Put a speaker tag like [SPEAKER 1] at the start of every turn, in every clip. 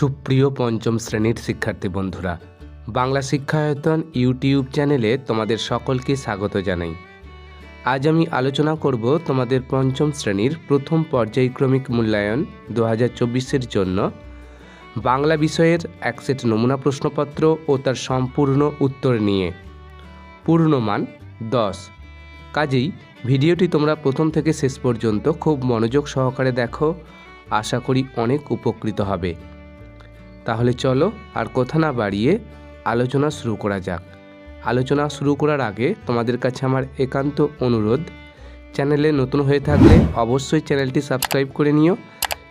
[SPEAKER 1] সুপ্রিয় পঞ্চম শ্রেণির শিক্ষার্থী বন্ধুরা, বাংলা শিক্ষায়তন ইউটিউব চ্যানেলে তোমাদের সকলকে স্বাগত জানাই। আজ আমি আলোচনা করব তোমাদের পঞ্চম শ্রেণির প্রথম পর্যায়ক্রমিক মূল্যায়ন দু হাজার জন্য। বাংলা বিষয়ের এক সেট নমুনা প্রশ্নপত্র ও তার সম্পূর্ণ উত্তর নিয়ে। পূর্ণমান দশ। কাজেই ভিডিওটি তোমরা প্রথম থেকে শেষ পর্যন্ত খুব মনোযোগ সহকারে দেখো। আশা করি অনেক উপকৃত হবে। তাহলে চলো আর কথা না বাড়িয়ে আলোচনা শুরু করা যাক। আলোচনা শুরু করার আগে তোমাদের কাছে আমার একান্ত অনুরোধ, চ্যানেলে নতুন হয়ে থাকলে অবশ্যই চ্যানেলটি সাবস্ক্রাইব করে নিও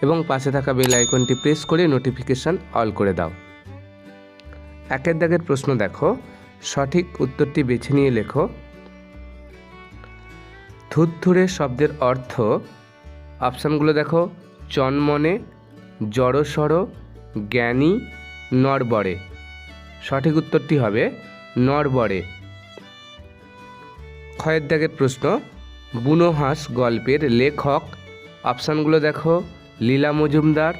[SPEAKER 1] এবং পাশে থাকা বেল আইকনটি প্রেস করে নোটিফিকেশান অল করে দাও। একের দাগের প্রশ্ন দেখো, সঠিক উত্তরটি বেছে নিয়ে লেখো। থুরথুরে শব্দের অর্থ, অপশানগুলো দেখো, চনমনে, জড়সড় জ্ঞানী নরবরে সঠিক উত্তরটি হবে নরবরে ক্ষয়ের দাগের প্রশ্ন, বুনোহাঁস গল্পের লেখক, অপশানগুলো দেখো, লীলা মজুমদার,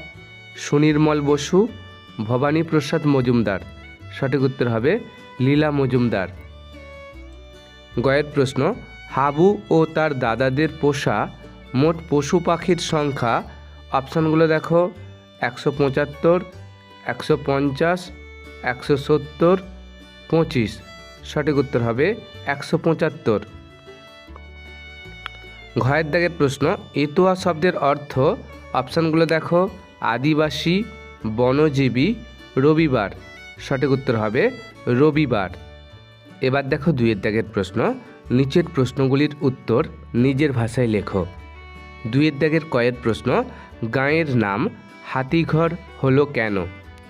[SPEAKER 1] সুনির্মল বসু, ভবানী প্রসাদ মজুমদার। সঠিক উত্তর হবে লীলা মজুমদার। গয়ের প্রশ্ন, হাবু ও তার দাদাদের পোষা মোট পশু পাখির সংখ্যা? অপশানগুলো দেখো একশো পঁচাত্তর, একশো পঞ্চাশ, একশো সত্তর, পঁচিশ। সঠিক উত্তর হবে একশো পঁচাত্তর। ঘয়ের দাগের প্রশ্ন এতুয়া শব্দের অর্থ, অপশানগুলো দেখো, আদিবাসী, বনজীবী, রবিবার। সঠিক উত্তর হবে রবিবার। এবার দেখো দুইয়ের দাগের প্রশ্ন, নিচের প্রশ্নগুলির উত্তর নিজের ভাষায় লেখো। দুইয়ের দাগের কয়ের প্রশ্ন, গাঁয়ের নাম হাতিঘর হলো কেন?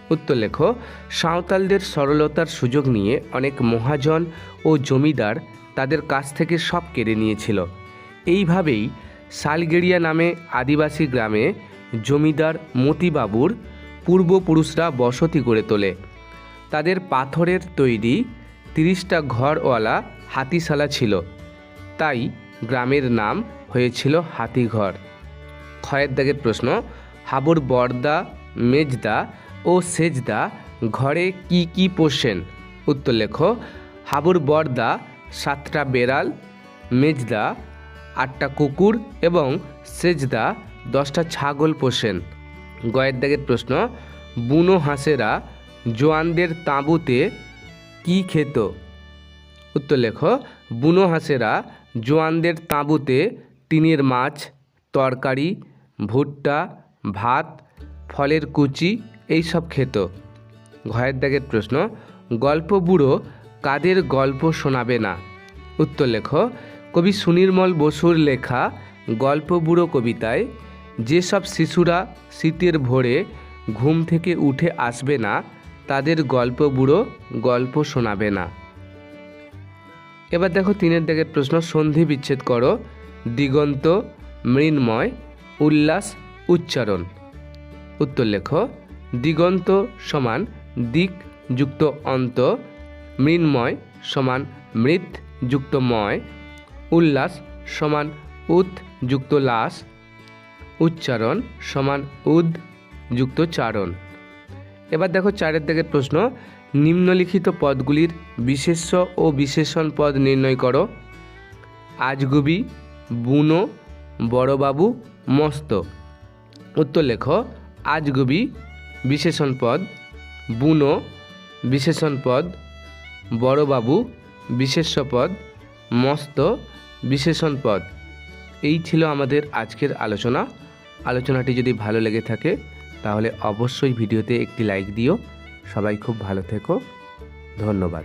[SPEAKER 1] উত্তর লেখো, সাঁওতালদের সরলতার সুযোগ নিয়ে অনেক মহাজন ও জমিদার তাদের কাছ থেকে সব কেড়ে নিয়েছিল। এইভাবেই শালগেড়িয়া নামে আদিবাসী গ্রামে জমিদার মতিবাবুর পূর্বপুরুষরা বসতি গড়ে তোলে। তাদের পাথরের তৈরি তিরিশটা ঘরওয়ালা হাতিশালা ছিল। তাই গ্রামের নাম হয়েছিল হাতিঘর। ক্ষয়ের দাগের প্রশ্ন হাবুর বর্দা, মেজদা ও সেজদা ঘরে কি কি পোষেন? উত্তর লেখো, হাবুর বর্দা সাতটা বেড়াল, মেজদা আটটা কুকুর এবং সেজদা দশটা ছাগল পোষেন। গয়ের দাগের প্রশ্ন, বুনো হাঁসেরা জোয়ানদের তাঁবুতে কি খেত? উত্তর লেখো, বুনো হাঁসেরা জোয়ানদের তাঁবুতে টিনের মাছ, তরকারি, ভুট্টা ভাত, ফলের কুচি এইসব খেত। ঘয়ের দাগের প্রশ্ন, গল্প বুড়ো কাদের গল্প শোনাবে না? উত্তর লেখো, কবি সুনির্মল বসুর লেখা গল্প বুড়ো কবিতায়, যেসব শিশুরা শীতের ভোরে ঘুম থেকে উঠে আসবে না, তাদের গল্প বুড়ো গল্প শোনাবে না। এবার দেখো তিনের দাগের প্রশ্ন, সন্ধি বিচ্ছেদ করো, দিগন্ত, মৃন্ময়, উল্লাস উচ্চারণ। উত্তর লেখ, দিগন্ত সমান দিক যুক্ত অন্ত, মৃন্ময় সমান মৃৎ যুক্ত ময়, উল্লাস সমান উৎ যুক্ত লাস, উচ্চারণ সমান উদ যুক্ত চারণ। এবার দেখো চারের দিকের প্রশ্ন, নিম্নলিখিত পদগুলির বিশেষ্য ও বিশেষণ পদ নির্ণয় করো। আজগুবি, বুনো, বড়বাবু, মস্ত। উত্তর লেখো, আজগুবি বিশেষণ পদ বুনো বিশেষণ পদ বড়বাবু বিশেষ্য পদ মস্ত বিশেষণ পদ এই ছিল আমাদের আজকের আলোচনা। আলোচনাটি যদি ভালো লেগে থাকে, তাহলে অবশ্যই ভিডিওতে একটি লাইক দিও। সবাই খুব ভালো থেকো। ধন্যবাদ।